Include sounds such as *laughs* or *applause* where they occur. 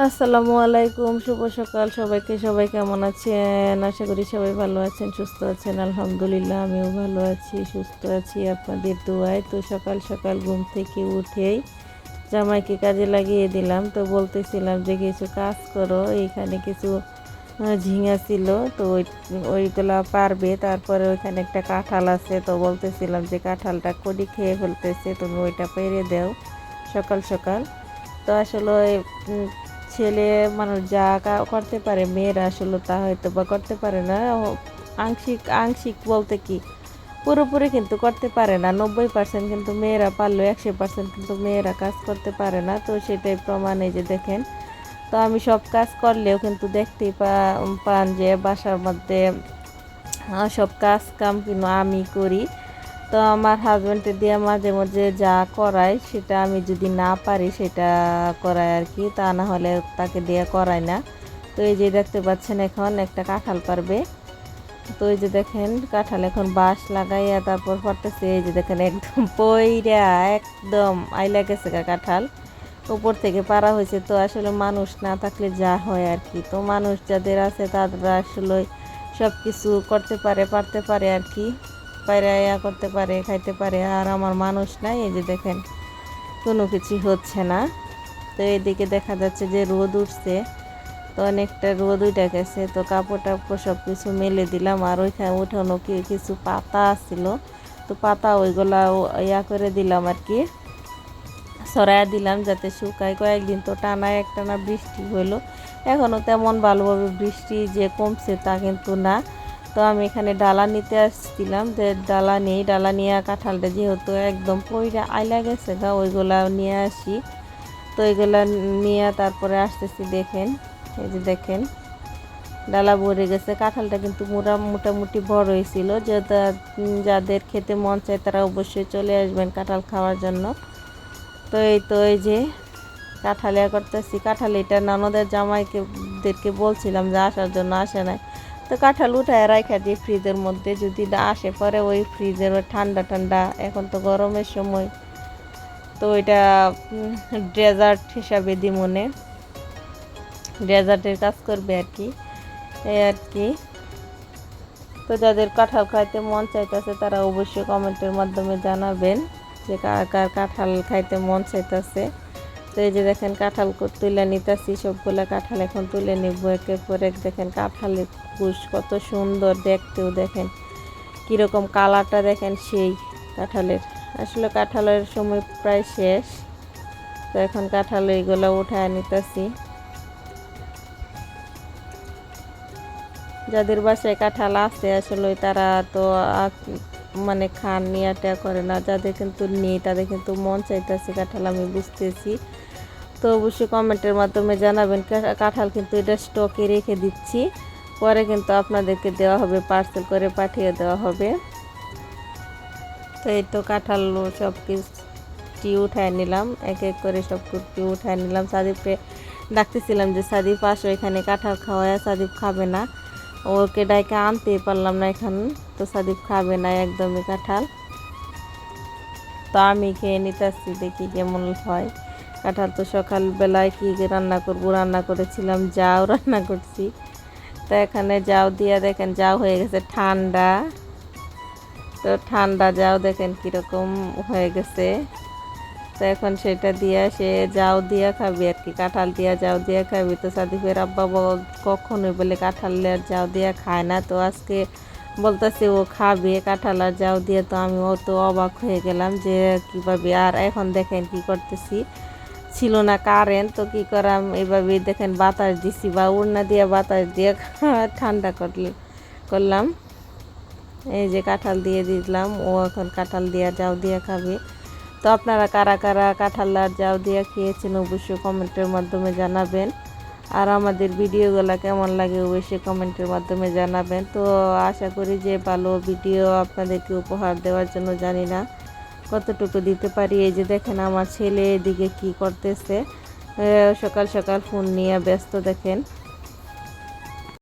আসসালামু আলাইকুম, শুভ সকাল। সবাইকে সবাই কেমন আছেন? আশা করি সবাই ভালো আছেন, সুস্থ আছেন। আলহামদুলিল্লাহ, আমিও ভালো আছি, সুস্থ আছি আপনাদের দোয়ায়। তো সকাল সকাল ঘুম থেকে উঠেই জামাইকে কাজে লাগিয়ে দিলাম। তো বলতেছিলাম যে, কিছু কাজ করো। এইখানে কিছু ঝিঙা ছিল। তো ওই, ওইগুলা পারবে। তারপরে ওইখানে একটা কাঁঠাল আছে। তো বলতেছিলাম যে, কাঁঠালটা কড়ি খেয়ে ফেলতেছে। তুমি ওইটা পেরে দাও। সকাল সকাল। তো আসলে ছেলে মানুষ যা করতে পারে, মেয়েরা আসলে তা হয়তো বা করতে পারে না। আংশিক আংশিক বলতে কি? পুরোপুরি কিন্তু করতে পারে না। নব্বই পার্সেন্ট কিন্তু মেয়েরা পারলেও একশো পার্সেন্ট কিন্তু মেয়েরা কাজ করতে পারে না। তো সেটাই প্রমাণ যে দেখেন। তো আমি সব কাজ করলেও কিন্তু দেখতেই পান যে বাসার মধ্যে সব কাজ কাম কিন্তু আমি করি। তো আমার হাজব্যান্ডে দিয়ে মাঝে মাঝে যা করায়, সেটা আমি যদি না পারি সেটা করায় আর কি তা না হলে তাকে দিয়ে করায় না। তো এই যে দেখতে পাচ্ছেন এখন একটা কাঁঠাল পারবে। তো এই যে দেখেন, কাঁঠাল এখন বাঁশ লাগাইয়া তারপর পড়তেছে এই যে দেখেন একদম পইরা, একদম আইলা গেছে কাঁঠাল। উপর থেকে পারা হয়েছে, তো আসলে মানুষ না থাকলে যা হয় আর কি তো মানুষ যাদের আছে তারা আসলে সব কিছু করতে পারে, পারতে পারে আর কি পায়রা ইয়া করতে পারে, খাইতে পারে। আর আমার মানুষ নাই, এই যে দেখেন, কোনো কিছু হচ্ছে না। তো এদিকে দেখা যাচ্ছে যে রোদ উঠছে, তো অনেকটা রোদ উঠে গেছে। তো কাপড় টাপড় সব কিছু মেলে দিলাম। আর ওইখানে উঠানো কি, কিছু পাতা ছিল। তো পাতা ওইগুলা ইয়া করে দিলাম আর কি। সরাইয়া দিলাম যাতে শুকায়। কয়েকদিন তো টানা একটানা বৃষ্টি হলো এখনও তেমন ভালোভাবে বৃষ্টি যে কমছে তা কিন্তু না। তো আমি এখানে ডালা নিতে আসছিলাম যে ডালা নেই, ডালা নিয়ে কাঁঠালটা যেহেতু একদম পইরা আইলা গেছে গা, ওইগুলা নিয়ে আসি। তো ওইগুলা নিয়ে তারপরে আসতেছি, দেখেন, এই যে দেখেন, ডালা ভরে গেছে। কাঁঠালটা কিন্তু মোটা মোটামুটি বড় হয়েছিল যে যাদের খেতে মন চায় তারা অবশ্যই চলে আসবেন কাঁঠাল খাওয়ার জন্য। তো এই তো, এই যে কাঁঠাল ইয়া করতেছি। কাঁঠাল এটা ননদের জামাইকে, দেরকে বলছিলাম যে আসার জন্য আসে নাই। তো কাঁঠাল উঠায় রাখা দিই ফ্রিজের মধ্যে, যদি না আসে পরে ওই ফ্রিজের ঠান্ডা ঠান্ডা। এখন তো গরমের সময়, তো ওইটা ডেজার্ট হিসাবে দিই মনে। ডেজার্টের কাজ করবে আর কি, এই আর কি। তো যাদের কাঁঠাল খাইতে মন চাইতেছে, তারা অবশ্যই কমেন্টের মাধ্যমে জানাবেন যে কার কার কাঁঠাল খাইতে মন চাইতেছে। তো এই যে দেখেন কাঁঠাল তুলে নিতেছি, সবগুলা কাঁঠাল এখন তুলে নিব একের পর এক। দেখেন কাঁঠালের কুশ কত সুন্দর দেখতেও দেখেন, কীরকম কালারটা দেখেন সেই কাঁঠালের। আসলে কাঁঠালের সময় প্রায় শেষ, তো এখন কাঁঠাল এইগুলো উঠায় নিতেছি। যাদের বাসায় কাঁঠাল আছে, আসলে তারা তো মানে খান নিয়াটা করে না, যাদের কিন্তু নেই, তাদের কিন্তু মন চাইতেছে কাঁঠাল, আমি বুঝতেছি। তো অবশ্যই কমেন্টের মাধ্যমে জানাবেন কাঁঠাল কিন্তু এটা স্টকে রেখে দিচ্ছি। পরে কিন্তু আপনাদেরকে দেওয়া হবে, পার্সেল করে পাঠিয়ে দেওয়া হবে। তো এই তো কাঁঠাল সব কিছু উঠায় নিলাম, এক এক করে সব কিছু উঠায় নিলাম। সাদীপকে ডাকতেছিলাম যে সাদীপ আসো এখানে, কাঁঠাল খাওয়ায় সাদীপ খাবে না। ওকে ডাইকে আনতেই পারলাম না এখন। তো সাদীপ খাবে না একদমই কাঁঠাল। তো আমি খেয়ে নিতেছি, দেখি কেমন হয়। কাঁঠাল তো সকালবেলায় কি রান্না করব, রান্না করেছিলাম, যাও রান্না করছি। তো এখানে যাও দিয়া দেখেন, যাও হয়ে গেছে ঠান্ডা। তো ঠান্ডা যাও দেখেন কীরকম হয়ে গেছে। তো এখন সেটা দিয়া সে যাও দিয়া খাবি আর কি। কাঁঠাল দিয়া যাও দিয়া খাবি। তো সাদিফের আব্বা কখনোই বলে কাঁঠাল আর যাও দিয়া খায় না? তো আজকে বলতেছে, ও খাবে কাঁঠাল আর যাও দিয়ে। তো আমি অত অবাক হয়ে গেলাম যে কীভাবে। আর এখন দেখেন কি করতেছি। ছিল না কারেন্ট তো কি করাম? এইভাবে দেখেন বাতাস দিছি বা উড়না দিয়ে বাতাস দিয়ে *laughs* ঠান্ডা করলে, করলাম। এই যে কাঁঠাল দিয়ে দিলাম। ও এখন কাঁঠাল দিয়া যাও দিয়ে খাবে। তো আপনারা কারা কারা কাঁঠাল আর যাও দিয়ে খেয়েছেন অবশ্যই কমেন্টের মাধ্যমে জানাবেন। আর আমাদের ভিডিওগুলো কেমন লাগে অবশ্যই কমেন্টের মাধ্যমে জানাবেন। তো আশা করি যে ভালো ভিডিও আপনাদেরকে উপহার দেওয়ার জন্য জানি না কতটুকু দিতে পারি। এই যে দেখেন আমার ছেলে এদিকে কি করতেছে। সকাল সকাল ফোন নিয়ে ব্যস্ত দেখেন।